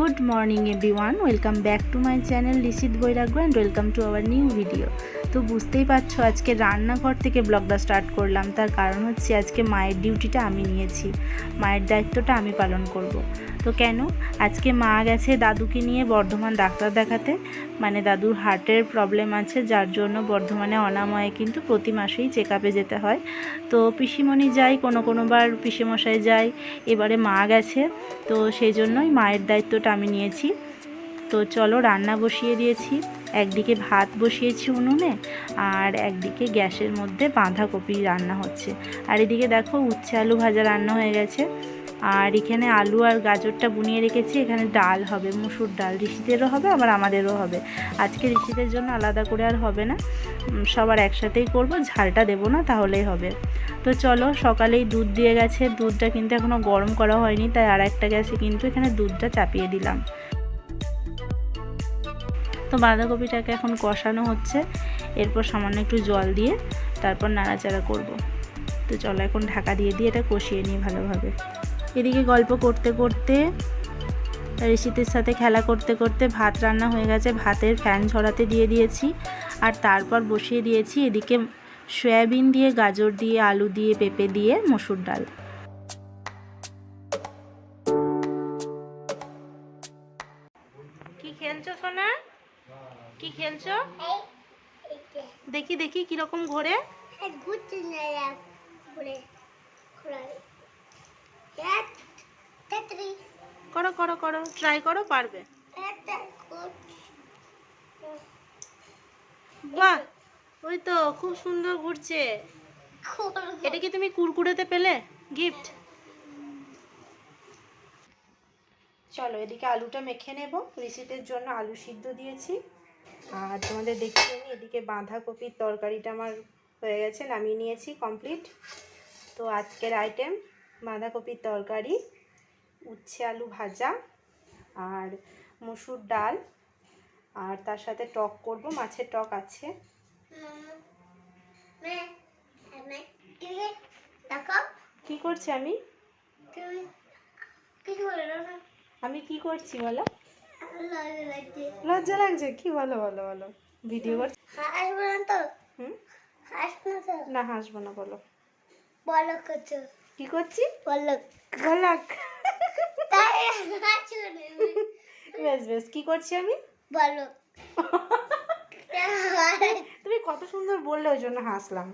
Good morning everyone, welcome back to my channel Lishit Bairagu and welcome to our new video. তো বুঝতেই পারছো আজকে রান্নাঘর থেকে ব্লগটা স্টার্ট করলাম তার কারণ হচ্ছে আজকে মায়ের ডিউটিটা আমি নিয়েছি মায়ের দায়িত্বটা আমি পালন করব। তো কেন আজকে মা গেছে দাদুকে নিয়ে বর্ধমান ডাক্তার দেখাতে মানে দাদুর হার্টের প্রবলেম আছে যার জন্য বর্ধমানে অনাময়ে কিন্তু প্রতি মাসেই চেক আপে যেতে হয় তো পিসিমণি যাই কোনো কোনোবার পিসিমশাই যাই এবারে মা গেছে তো সেই জন্যই মায়ের দায়িত্বটা আমি নিয়েছি তো চলো রান্না বসিয়ে দিয়েছি একদিকে ভাত বসিয়েছি উনুনে আর একদিকে গ্যাসের মধ্যে বাঁধাকপি রান্না হচ্ছে আর এদিকে দেখো উচ্ছে আলু ভাজা রান্না হয়ে গেছে আর এখানে আলু আর গাজরটা বুনিয়ে রেখেছি এখানে ডাল হবে মুসুর ডাল ঋষিদেরও হবে আবার আমাদেরও হবে আজকে ঋষিদের জন্য আলাদা করে আর হবে না সবার একসাথেই করব ঝালটা দেবো না তাহলেই হবে তো চলো সকালেই দুধ দিয়ে গেছে দুধটা কিন্তু এখনও গরম করা হয়নি তাই আর একটা গ্যাসে কিন্তু এখানে দুধটা চাপিয়ে দিলাম তো বাঁধাকপিটাকে এখন কষানো হচ্ছে এরপর সামান্য একটু জল দিয়ে তারপর নাড়াচাড়া করব। তো চলো এখন ঢাকা দিয়ে দিয়ে এটা কষিয়ে নিই ভালোভাবে এদিকে গল্প করতে করতে ঋষিতের সাথে খেলা করতে করতে ভাত রান্না হয়ে গেছে ভাতের ফ্যান ঝরাতে দিয়ে দিয়েছি আর তারপর বসিয়ে দিয়েছি এদিকে সয়াবিন দিয়ে গাজর দিয়ে আলু দিয়ে পেঁপে দিয়ে মসুর ডাল কি খেলছো সোনা কি খেলছো দেখি দেখি কিরকম ঘোরে হ্যাঁ, করো করো করো ট্রাই করো পারবে বাহ ওই তো খুব সুন্দর ঘুরছে এটা কি তুমি কুরকুড়েতে পেলে গিফট চলো এদিকে আলুটা মেখে নেব রিসিটের জন্য আলু সিদ্ধ দিয়েছি আর তোমাদের দেখিয়ে নিই এদিকে বাঁধাকপির তরকারিটা আমার হয়ে গেছে নামিয়ে নিয়েছি কমপ্লিট তো আজকের আইটেম বাঁধাকপির তরকারি উচ্ছে আলু ভাজা আর মসুর ডাল আর তার সাথে টক করব মাছের টক আছে কি করছি আমি আমি কি করছি বলো লজ্জা লাগছে কি বলো বলো বলো ভিডিও করছি হাসবো না তো না হাসবো না বলো বলো করছো কি করছি বলক বেশ বেশ কি করছি আমি তুমি কত সুন্দর বললে ওই জন্য হাসলাম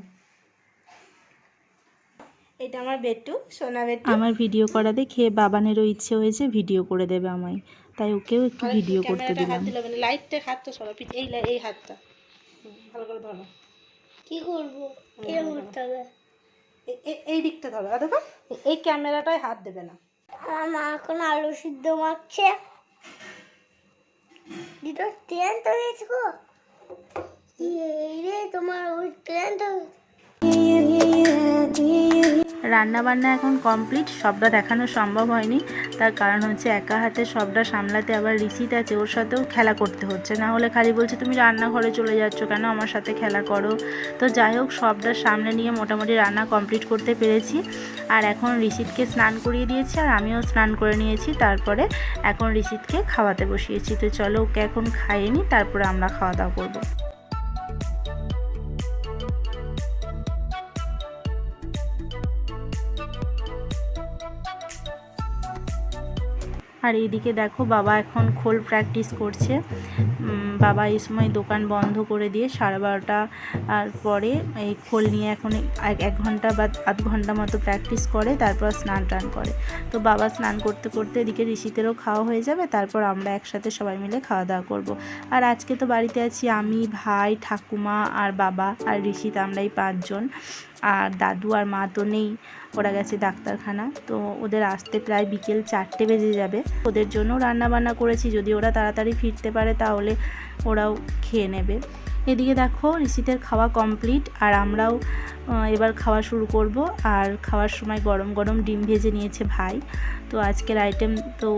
এটা আমার বেট্টু সোনা বেট্টু আমার ভিডিও করা দেখে বাবানেরও ইচ্ছে হয়েছে ভিডিও করে দেবে আমায় তাই ওকেও একটু ভিডিও করতে দিলাম লাইটটা সরা এই এই হাতটা ভালো করে ধরো কি এই দিকটা ধরো দেখো এই ক্যামেরাটায় হাত দেবে না মা এখন আলু সিদ্ধ মাখছে দুটো ট্রেন তো হয়েছে গো তোমার ওই ট্রেন রান্নাবান্না এখন কমপ্লিট সবটা দেখানো সম্ভব হয়নি তার কারণ হচ্ছে একা হাতে সবটা সামলাতে আবার রিসিত আছে ওর সাথেও খেলা করতে হচ্ছে না হলে খালি বলছে তুমি রান্নাঘরে চলে যাচ্ছ কেন আমার সাথে খেলা করো তো যাই হোক সবটা সামনে নিয়ে মোটামুটি রান্না কমপ্লিট করতে পেরেছি আর এখন রিসিতকে স্নান করিয়ে দিয়েছি আর আমিও স্নান করে নিয়েছি তারপরে এখন রিসিতকে খাওয়াতে বসিয়েছি তো চলো ওকে এখন খাইয়ে নিই তারপরে আমরা খাওয়া দাওয়া করবো আর এইদিকে দেখো বাবা এখন খোল প্র্যাকটিস করছে বাবা এই সময় দোকান বন্ধ করে দিয়ে সাড়ে বারোটা পরে এই খোল নিয়ে এখন এক ঘন্টা বা আধ ঘন্টা মতো প্র্যাকটিস করে তারপর স্নান টান করে তো বাবা স্নান করতে করতে এদিকে ঋষিতেরও খাওয়া হয়ে যাবে তারপর আমরা একসাথে সবাই মিলে খাওয়া দাওয়া করব। আর আজকে তো বাড়িতে আছি আমি ভাই ঠাকুমা আর বাবা আর ঋষিত আমরা এই পাঁচজন আর দাদু আর মা তো নেই ওরা গেছে ডাক্তারখানা তো ওদের আসতে প্রায় বিকেল চারটে বেজে যাবে ওদের জন্য রান্না বান্না করেছি যদি ওরা তাড়াতাড়ি ফিরতে পারে তাহলে ওরাও খেয়ে নেবে এদিকে দেখো ঋষিতের খাওয়া কমপ্লিট আর আমরাও এবার খাওয়া শুরু করব আর খাওয়ার সময় গরম গরম ডিম ভেজে নিয়েছে ভাই তো আজকের আইটেম তো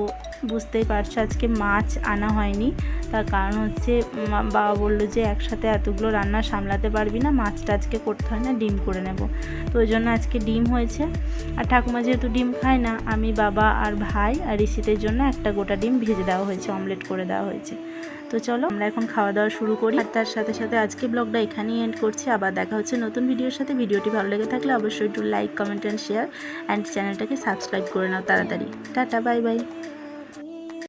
বুঝতেই পারছো আজকে মাছ আনা হয়নি তার কারণ হচ্ছে বাবা বললো যে একসাথে এতগুলো রান্না সামলাতে পারবি না মাছটা আজকে করতে হয় না ডিম করে নেব তো ওই জন্য আজকে ডিম হয়েছে আর ঠাকুমা যেহেতু ডিম খায় না আমি বাবা আর ভাই আর ঋষিতের জন্য একটা গোটা ডিম ভেজে দেওয়া হয়েছে অমলেট করে দেওয়া হয়েছে তো চলো আমরা এখন খাওয়া দাওয়া শুরু করি আর তার সাথে সাথে আজকে ব্লগটা এখানেই এন্ড করছি আবার দেখা হচ্ছে নতুন ভিডিওর সাথে ভিডিওটি ভালো লেগে থাকলে অবশ্যই একটু like comment and share and চ্যানেলটাকে সাবস্ক্রাইব করে নাও তাড়াতাড়ি টাটা বাই বাই